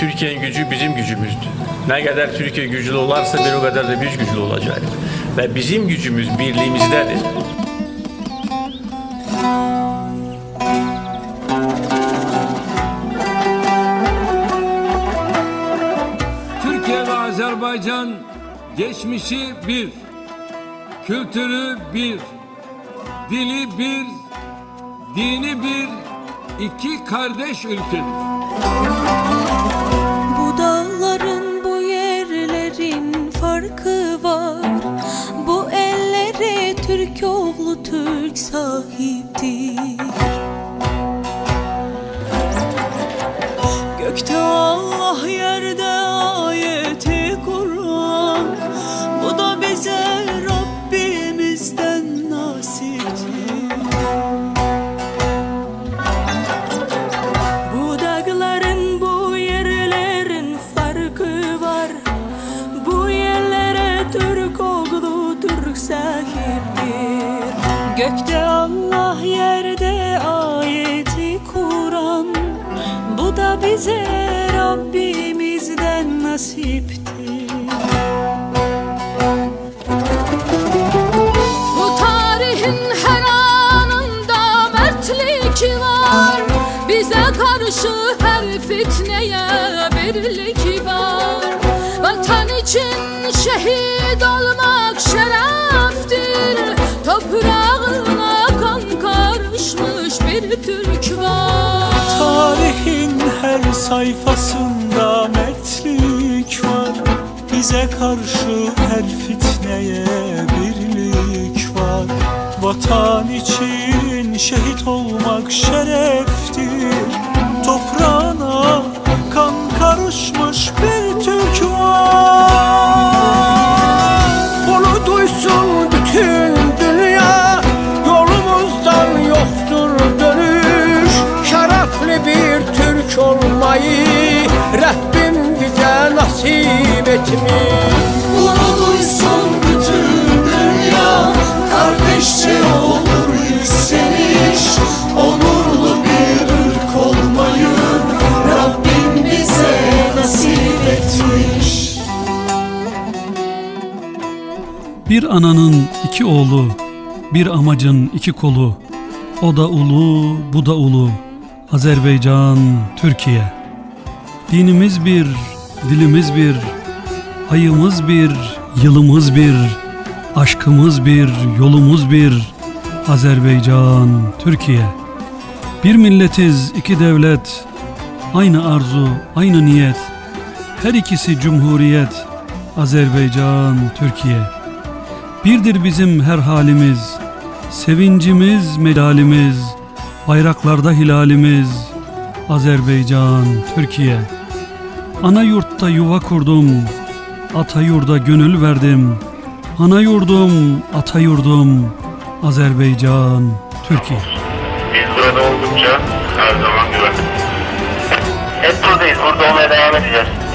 Türkiye'nin gücü bizim gücümüzdür. Ne kadar Türkiye güçlü olarsa bir o kadar da biz güçlü olacağız. Ve bizim gücümüz birliğimizdedir. Türkiye ve Azerbaycan geçmişi bir, kültürü bir, dili bir, dini bir, iki kardeş ülkedir. Farkı var. Bu ellere Türk oğlu Türk sahiptir Gökte Allah yerde ayeti Kur'an. Bu da bize Rabbimizden nasiptir. Bu dağların bu yerlerin farkı var Gökte Allah yerde ayeti Kur'an. Bu da bize Rabbimizden nasiptir. Bu tarihin her anında mertlik var. Bize karşı her fitneye birlik var. Vatan için şehit olmak şereftir sayfasında mertlik var. Bize karşı her fitneye birlik var. Vatan için şehit olmak şereftir Olmayı Rabbim bize nasip etmiş Bunu duysun bütün dünya Kardeşçe olur yükseliş Onurlu bir ırk olmayı Rabbim bize nasip etmiş Bir ananın iki oğlu, bir amacın iki kolu. O da ulu, bu da ulu. Azerbaycan, Türkiye. Dinimiz bir, dilimiz bir, ayımız bir, yılımız bir, aşkımız bir, yolumuz bir. Azerbaycan, Türkiye. Bir milletiz, iki devlet. Aynı arzu, aynı niyet. Her ikisi cumhuriyet. Azerbaycan, Türkiye. Birdir bizim her halimiz, sevincimiz, medalimiz, bayraklarda hilalimiz, Azerbaycan, Türkiye. Ana yurtta yuva kurdum, ata yurda gönül verdim. Ana yurdum, ata yurdum, Azerbaycan, Türkiye. Biz burada oldukça her zaman güven. Hep buradayız. Burada olmaya devam edeceğiz.